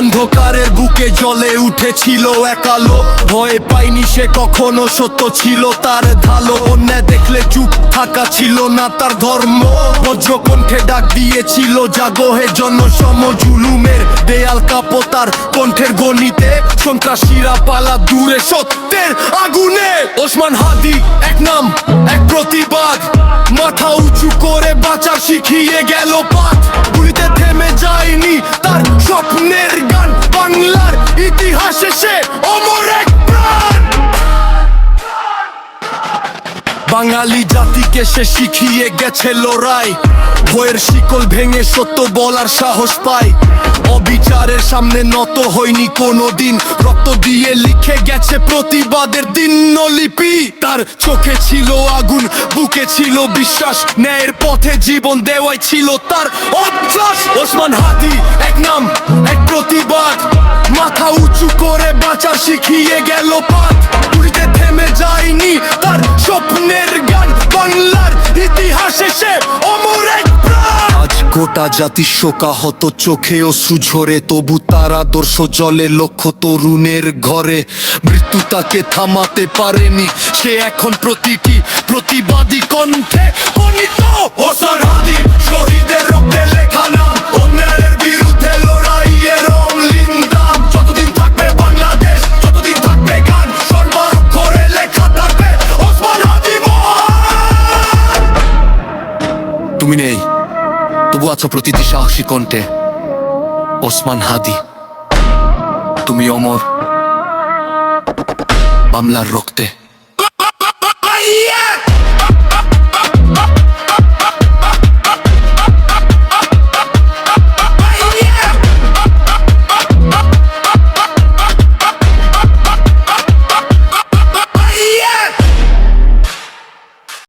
অন্ধকারের বুকে জলে উঠেছিল একালো ভয় পাইনি সে কখনো, সত্য ছিল তার ঢালো অন্য দেখলে চুপ থাকা ছিল না তার ধর্ম। কণ্ঠে ডাক দিয়েছিল, জাগো হে জনসম জুলুমের দেয়াল কাপো তার কণ্ঠের গণিতে। সন্ত্রাসীরা পালা দূরে সত্যের আগুনে। ওসমান হাদি, এক নাম, এক প্রতিবাদ। মাথা উঁচু করে বাঁচা শিখিয়ে গেল পাঠ। গুলিতে যায়নি তার স্বপ্নের গান বাংলার ইতিহাসে সে বাঙালি জাতিকে সে শিখিয়ে গেছে লড়াই। ভয়ের শিকল ভেঙে সত্য বলার সাহস পায় অবিচারের সামনে নত হয়নি কোনোদিন। রক্ত দিয়ে লিখে গেছে প্রতিবাদের দিনলিপি। তার চোখে ছিল আগুন, বুকে ছিল বিশ্বাস। ন্যায়ের পথে জীবন দেওয়াই ছিল তার অভ্যাস। ওসমান হাদি, এক নাম, এক প্রতিবাদ। মাথা উঁচু করে বাঁচা শিখিয়ে গেল থেমে যায়নি তার স্বপ্নের গান বাংলার ইতিহাসে সে অমর এক গোটা জাতি শোকাহত, চোখে ও ঝরে, তবু তার আদর্শ জলে লক্ষ তরুণের ঘরে। মৃত্যু তাকে থামাতে পারেনি, সে এখন প্রতিটি প্রতিবাদী কণ্ঠে তুমি নেই। তবু আছো প্রতিটি সাহসী কণ্ঠে। ওসমান হাদি। তুমি অমর। বাংলার রক্তে।